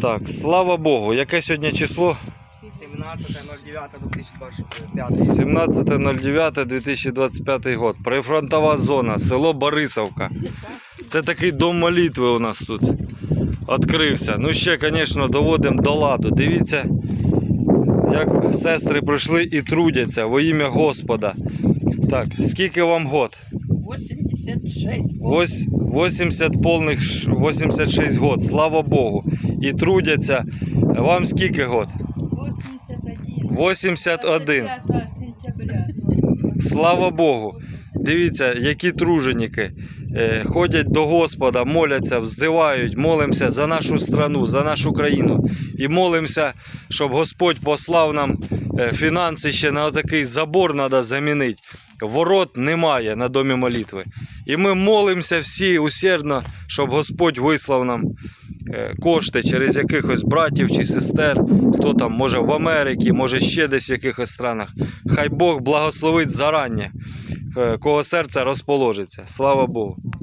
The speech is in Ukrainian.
Так, слава Богу, яке сьогодні число? 17.09.2025. 17.09.2025 год. Прифронтова зона, село Борисовка. Це такий дом молитви у нас тут відкрився. Ну ще, звісно, доводимо до ладу. Дивіться, як сестри прийшли і трудяться во ім'я Господа. Так, скільки вам год? 86. Ось 80 повних ш- 86 год, слава Богу. І трудяться. Вам скільки год? 81. 81. 30. Слава Богу. Дивіться, які труженики е, ходять до Господа, моляться, взивають, молимося за нашу страну, за нашу країну. І молимося, щоб Господь послав нам е, фінанси ще на такий забор треба замінити. Ворот немає на домі молитви. І ми молимося всі усердно, щоб Господь вислав нам кошти через якихось братів чи сестер, хто там може в Америці, може ще десь в якихось странах. Хай Бог благословить зарання, е, кого серце розположиться. Слава Богу.